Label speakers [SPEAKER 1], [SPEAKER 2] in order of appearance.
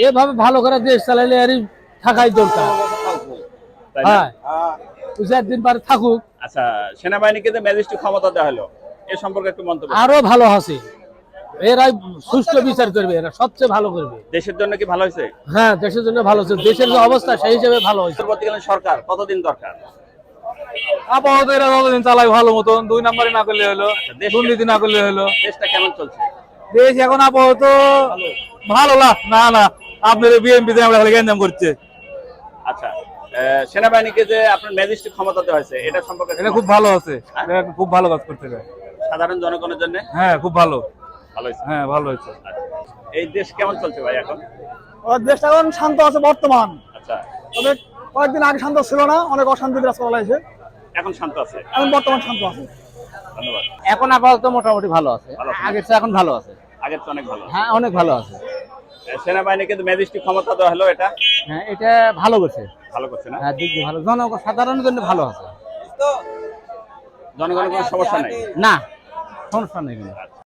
[SPEAKER 1] এভাবে ভালো করে দেশ চালাইলে এরই থাকাই দরকার। হ্যাঁ। দু চার দিন পরে থাকুক।
[SPEAKER 2] আচ্ছা সেনাবাহিনীকে যে ম্যাজিস্ট্রেট ক্ষমতা দেওয়া হলো এ সম্পর্কে একটু মন্তব্য
[SPEAKER 1] আরও ভালো আছে সুষ্ঠু বিচার করবে এরা সবচেয়ে ভালো করবে।
[SPEAKER 2] দেশের জন্য কি ভালো হয়েছে?
[SPEAKER 1] হ্যাঁ দেশের জন্য ভালো হচ্ছে দেশের যে অবস্থা সেই হিসেবে ভালো হয়েছে।
[SPEAKER 2] পরবর্তীকালীন সরকার কতদিন দরকার?
[SPEAKER 3] আপাতত এরা যতদিন চালাই ভালো মতন দুই নাম্বারে না করলে হলো
[SPEAKER 2] দেশ-
[SPEAKER 3] দুর্নীতি না করলে হলো।
[SPEAKER 2] দেশটা কেমন চলছে?
[SPEAKER 3] দেশ এখন আপাতত ভালো না না না। আপনার বিএনপি আমরা খালি গ্যাঞ্জাম করছে।
[SPEAKER 2] আচ্ছা সেনাবাহিনীকে যে আপনার ম্যাজিস্ট্রেট ক্ষমতা দেওয়া হয়েছে এটা সম্পর্কে
[SPEAKER 3] এটা খুব ভালো আছে। খুব ভালো কাজ করতে
[SPEAKER 2] সাধারণ জনগণের জন্য?
[SPEAKER 3] হ্যাঁ খুব ভালো।
[SPEAKER 2] ভালো হয়েছে।
[SPEAKER 3] হ্যাঁ ভালো হয়েছে।
[SPEAKER 2] আচ্ছা। এই দেশ কেমন চলছে ভাই এখন?
[SPEAKER 4] দেশটা এখন শান্ত আছে বর্তমান।
[SPEAKER 2] আচ্ছা।
[SPEAKER 4] তবে কয়েকদিন আগে শান্ত ছিল না অনেক অশান্তি বিরাজ করা হয়েছে।
[SPEAKER 2] এখন শান্ত আছে?
[SPEAKER 4] এখন বর্তমান শান্ত আছে।
[SPEAKER 2] ধন্যবাদ।
[SPEAKER 1] এখন আপাতত মোটামুটি ভালো আছে। আগের চেয়ে এখন ভালো আছে।
[SPEAKER 2] আগের তো অনেক ভালো
[SPEAKER 1] হ্যাঁ অনেক ভালো আছে।
[SPEAKER 2] সেনাবাহিনীকে কিন্তু ম্যাজিস্ট্রেট ক্ষমতা দেওয়া হলো এটা?
[SPEAKER 1] হ্যাঁ এটা ভালো করছে।
[SPEAKER 2] ভালো করছে না?
[SPEAKER 1] হ্যাঁ দিদি ভালো। জনগণ সাধারণ জন্য ভালো আছে।
[SPEAKER 2] জনগণের কোনো সমস্যা নেই?
[SPEAKER 1] না সমস্যা নেই